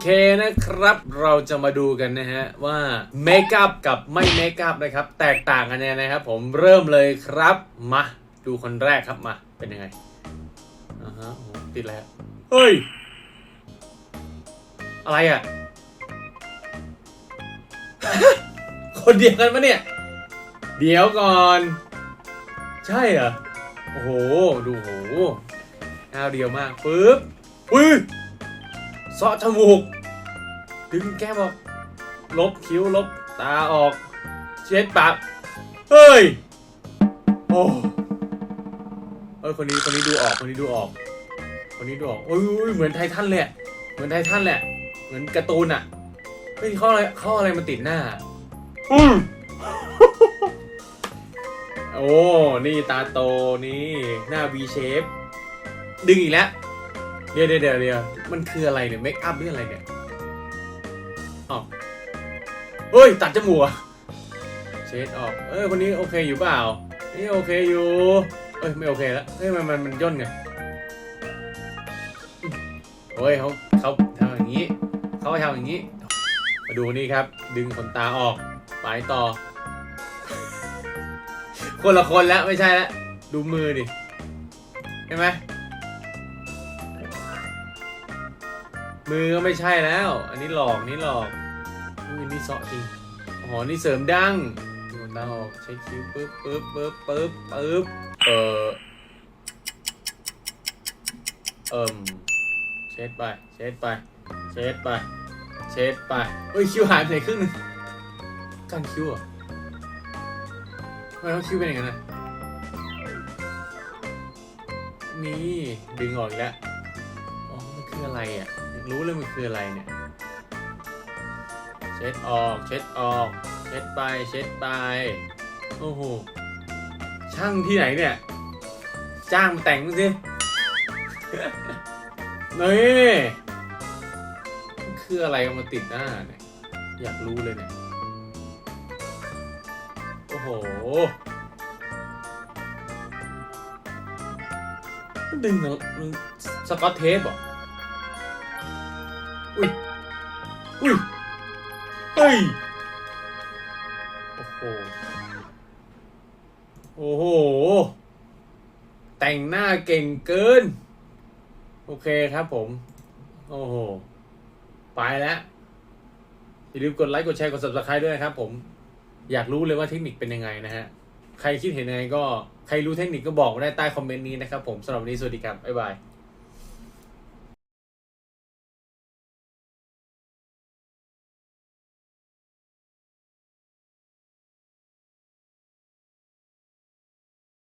เคนะครับ เราจะมาดูกันนะฮะ ว่าเมคอัพกับไม่เมคอัพนะครับ แตกต่างกันยังไงนะครับ ผมเริ่มเลยครับ มา ดูคนแรกครับมา เป็นยังไงอ่าฮะโอ้โหติดแล้ว เฮ้ย อะไรอะ คนเดียวกันปะเนี่ย เดี๋ยวก่อน ใช่เหรอ โอ้โห ดูโหก้าวเดียวมากปึ๊บอุ้ย เซาะจมูก ดึงแก้มออก ลบคิ้วลบตาออก เช็ดปาก เฮ้ย โอ้เอ้ยคนนี้คนนี้ดูออกคนนี้ดูออก คนนี้ดูออกอุ้ยอุ้ยเหมือนไททันเลยอะเหมือนไททันแหละ เหมือนการ์ตูนอะเฮ้ยเขาอะไรเขาอะไรมาติดหน้าอืมโอ้ นี่ตาโต นี่ หน้า V shape ดึงอีกแล้ว เดี๋ยวเดี๋ยวเดี๋ยวมันคืออะไรเนี่ยเมคอัพหรืออะไรเนี่ยอ๋อเฮ้ย ตัดจมูกอะเช็ดออก เอ้ยคนนี้โอเคอยู่เปล่า นี่โอเคอยู่เอ้ยไม่โอเคแล้วเฮ้ยมันมันมันย่นไงโอ้ยเขาเขาทำอย่างนี้เขาทำอย่างนี้ มาดูนี่ครับ ดึงขนตาออกไปต่อ คนละคนแล้วไม่ใช่แล้วดูมือดิเห็นไหม มือก็ไม่ใช่แล้ว อันนี้หลอกนี่หลอกอุ้ยนี่เซาะจริงอ๋อนี่เสริมดั้งดูขนตาออกใช้คิ้วปึ๊บปึ๊บปึ๊บปึ๊บปึ๊บเออเอิ่มเช็ดไป เช็ดไป เช็ดไป เช็ดไปเอ้ยคิ้วหายไปไหนครึ่งนึงกันคิ้วเหรอทำไมเขาคิ้วเป็นอย่างนั้นนะนี่ดึงออกอีกแล้ว อ๋อมันคืออะไรอะ รู้เลยมันคืออะไรเนี่ย เช็ดออก เช็ดออก เช็ดไป เช็ดไป โอ้โห ช่างที่ไหนเนี่ย จ้างมาแต่งดูสินี่คืออะไรเอามาติดหน้าเนี่ย อยากรู้เลยเนี่ย โอ้โห ดึงเหรอมึงสกอตเทปเหรอ อุ้ย อุ้ย เฮ้ย โอ้โห โอ้โห แต่งหน้าเก่งเกิน โอเคครับผม โอ้โห ไปแล้ว อย่าลืมกดไลค์กดแชร์กด subscribe ด้วยนะครับผม อยากรู้เลยว่าเทคนิคเป็นยังไงนะฮะ ใครคิดเห็นยังไงก็ ใครรู้เทคนิคก็บอกมาได้ใต้คอมเมนต์นี้นะครับผมสำหรับวันนี้สวัสดีครับ บ๊ายบาย